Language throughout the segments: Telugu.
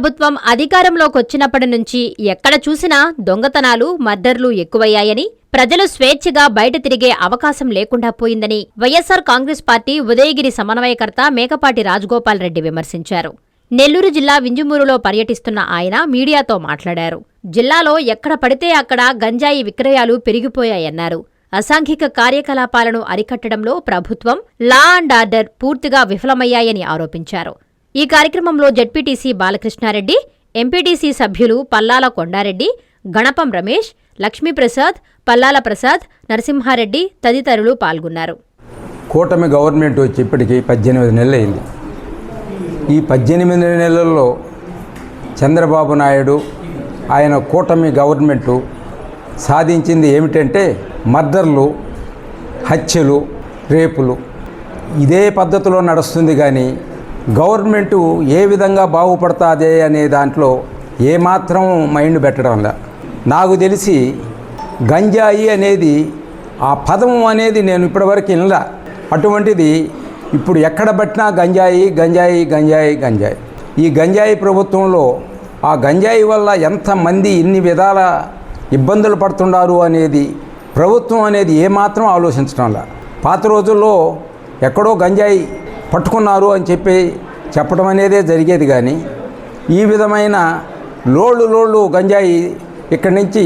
ప్రభుత్వం అధికారంలోకి వచ్చినప్పటి నుంచి ఎక్కడ చూసినా దొంగతనాలు మర్డర్లు ఎక్కువయ్యాయని ప్రజలు స్వేచ్ఛగా బయట తిరిగే అవకాశం లేకుండా పోయిందని వైఎస్సార్ కాంగ్రెస్ పార్టీ ఉదయగిరి సమన్వయకర్త మేకపాటి రాజగోపాల్ రెడ్డి విమర్శించారు. నెల్లూరు జిల్లా వింజమూరులో పర్యటిస్తున్న ఆయన మీడియాతో మాట్లాడారు. జిల్లాలో ఎక్కడ పడితే అక్కడ గంజాయి విక్రయాలు పెరిగిపోయాయన్నారు. అసాంఘిక కార్యకలాపాలను అరికట్టడంలో ప్రభుత్వం లా అండ్ ఆర్డర్ పూర్తిగా విఫలమయ్యాయని ఆరోపించారు. ఈ కార్యక్రమంలో జడ్పీటీసీ బాలకృష్ణారెడ్డి ఎంపీటీసీ సభ్యులు పల్లాల కొండారెడ్డి గణపం రమేష్ లక్ష్మీప్రసాద్ పల్లాల ప్రసాద్ నరసింహారెడ్డి తదితరులు పాల్గొన్నారు. కూటమి గవర్నమెంట్ వచ్చి ఇప్పటికీ పద్దెనిమిది నెలలు అయింది ఈ పద్దెనిమిది నెలల్లో చంద్రబాబు నాయుడు ఆయన కూటమి గవర్నమెంటు సాధించింది ఏమిటంటే మర్డర్లు హత్యలు రేపులు. ఇదే పద్ధతిలో నడుస్తుంది కానీ గవర్నమెంటు ఏ విధంగా బాగుపడుతుంది అనే దాంట్లో ఏమాత్రం మైండ్ పెట్టడంలా నాకు తెలిసి గంజాయి అనేది ఆ పదం అనేది నేను ఇప్పటివరకు వినలా. అటువంటిది ఇప్పుడు ఎక్కడ పట్టినా గంజాయి గంజాయి గంజాయి గంజాయి. ఈ గంజాయి ప్రభుత్వంలో ఆ గంజాయి వల్ల ఎంతమంది ఇన్ని విధాల ఇబ్బందులు పడుతున్నారు అనేది ప్రభుత్వం అనేది ఏమాత్రం ఆలోచించడంలా పాత రోజుల్లో ఎక్కడో గంజాయి పట్టుకున్నారు అని చెప్పి చెప్పడం అనేదే జరిగేది కానీ ఈ విధమైన లోళ్ళు లోళ్ళు గంజాయి ఇక్కడి నుంచి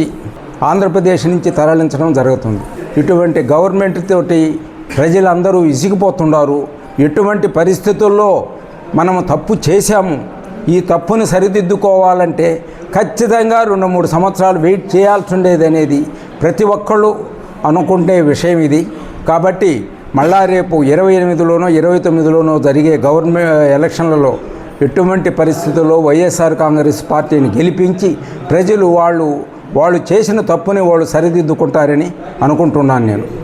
ఆంధ్రప్రదేశ్ నుంచి తరలించడం జరుగుతుంది. ఇటువంటి గవర్నమెంట్ తోటి ప్రజలందరూ ఇసిగిపోతున్నారు ఎటువంటి పరిస్థితుల్లో మనము తప్పు చేశాము. ఈ తప్పుని సరిదిద్దుకోవాలంటే ఖచ్చితంగా రెండు మూడు సంవత్సరాలు వెయిట్ చేయాల్సి ఉండేది అనేది ప్రతి ఒక్కళ్ళు అనుకుంటే విషయం ఇది. కాబట్టి మళ్ళా రేపు ఇరవై ఎనిమిదిలోనో ఇరవై తొమ్మిదిలోనో జరిగే గవర్నమెంట్ ఎలక్షన్లలో ఎటువంటి పరిస్థితుల్లో వైఎస్ఆర్ కాంగ్రెస్ పార్టీని గెలిపించి ప్రజలు వాళ్ళు వాళ్ళు చేసిన తప్పుని వాళ్ళు సరిదిద్దుకుంటారని అనుకుంటున్నాను నేను.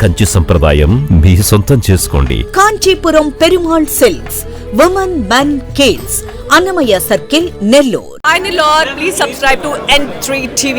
కంచి సంప్రదాయం మీ సొంతం చేసుకోండి Kanchipuram Perumal silks women men kids Annamayya circle Nellore Hi Nilor, please subscribe to N3 TV.